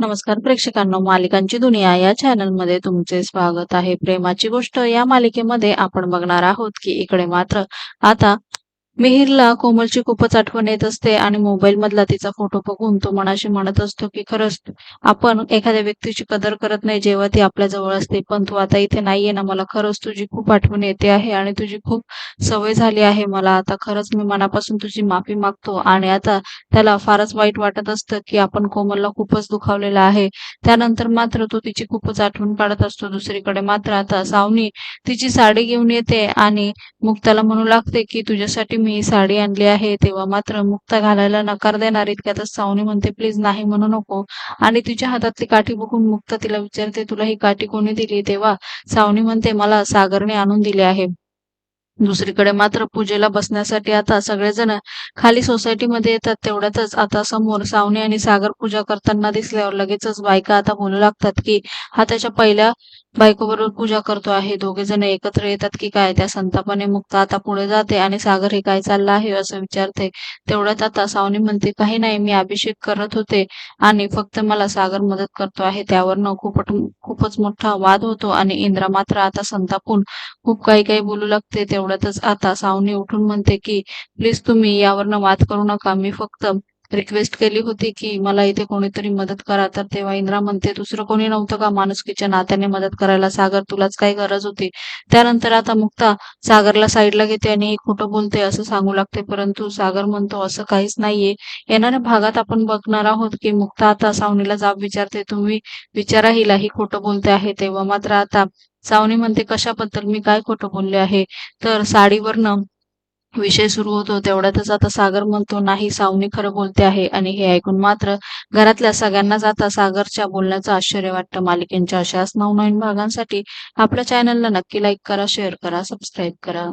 नमस्कार प्रेक्षकांनो मालिकांची दुनिया या चॅनलमध्ये तुमचे स्वागत आहे. प्रेमाची गोष्ट या मालिकेमध्ये आपण बघणार आहोत की इकडे मात्र आता मिहिरला कोमलची खूपच आठवण येत असते आणि मोबाईल मधला तिचा फोटो बघून तो मनाशी म्हणत असतो की खरंच आपण एखाद्या व्यक्तीची कदर करत नाही जेव्हा ती आपल्या जवळ असते. पण तू आता इथे नाहीये ना मला खरंच तुझी खूप आठवण येते आहे आणि तुझी खूप सवय झाली आहे मला. आता खरंच मी मनापासून तुझी माफी मागतो आणि आता त्याला फारच वाईट वाटत असतं की आपण कोमलला खूपच दुखावलेला आहे. त्यानंतर मात्र तो तिची खूपच आठवण काढत असतो. दुसरीकडे मात्र आता सावनी तिची साडी घेऊन येते आणि मुक्ताला म्हणू लागते की तुझ्यासाठी मी मी साडी आणली आहे तेव्हा मात्र मुक्ता घालायला नकार देणार इतक्यातच सावनी म्हणते प्लीज नाही म्हणू नको. आणि तिच्या हातातली काठी बघून मुक्ता तिला विचारते तुला ही काठी कोणी दिली? तेव्हा सावनी म्हणते मला सागरने आणून दिली आहे. दुसरीकडे मात्र पूजेला बसण्यासाठी आता सगळेजण खाली सोसायटीमध्ये येतात तेवढ्यातच आता समोर सावनी आणि सागर पूजा करताना दिसल्यावर लगेचच बायका आता बोलू लागतात की हा त्याच्या पहिल्या बायकोबरोबर पूजा करतो आहे. दोघे जण एकत्र येतात की काय? त्या संतापाने मुक्त आता पुढे जाते आणि सागर हे काय चाललं आहे असं विचारते. तेवढ्यात आता सावनी म्हणते काही नाही मी अभिषेक करत होते आणि फक्त मला सागर मदत करतो आहे. त्यावरनं खूपच खूपच मोठा वाद होतो आणि इंद्रा मात्र आता संतापून खूप काही काही बोलू लागते. तेवढ्यातच आता सावनी उठून म्हणते की प्लीज तुम्ही यावरनं वाद करू नका. मी फक्त रिक्वेस्ट केली होती की मला इथे कोणीतरी मदत करा. तर तेव्हा इंद्रा म्हणते दुसरं कोणी नव्हतं का? माणुसकीच्या नात्याने मदत करायला सागर तुलाच काय गरज होती. त्यानंतर आता मुक्ता सागरला साईडला घेते आणि खोटं बोलते असं सांगू लागते. परंतु सागर म्हणतो असं काहीच नाहीये. येणाऱ्या भागात आपण बघणार आहोत की मुक्ता आता सावनीला जाब विचारते. तुम्ही विचारा हिला ही खोटं बोलते आहे. तेव्हा मात्र आता सावनी म्हणते कशाबद्दल? मी काय खोटं बोलले आहे? तर साडीवरनं विषय सुरू होतो तेवढ्यातच आता सागर म्हणतो नाही सावनी खरं बोलते आहे. आणि हे ऐकून मात्र घरातल्या सगळ्यांनाच आता सागरच्या बोलण्याचं आश्चर्य वाटतं. मालिकेंच्या अशाच नवनवीन भागांसाठी आपल्या चॅनलला नक्की लाईक करा शेअर करा सबस्क्राईब करा.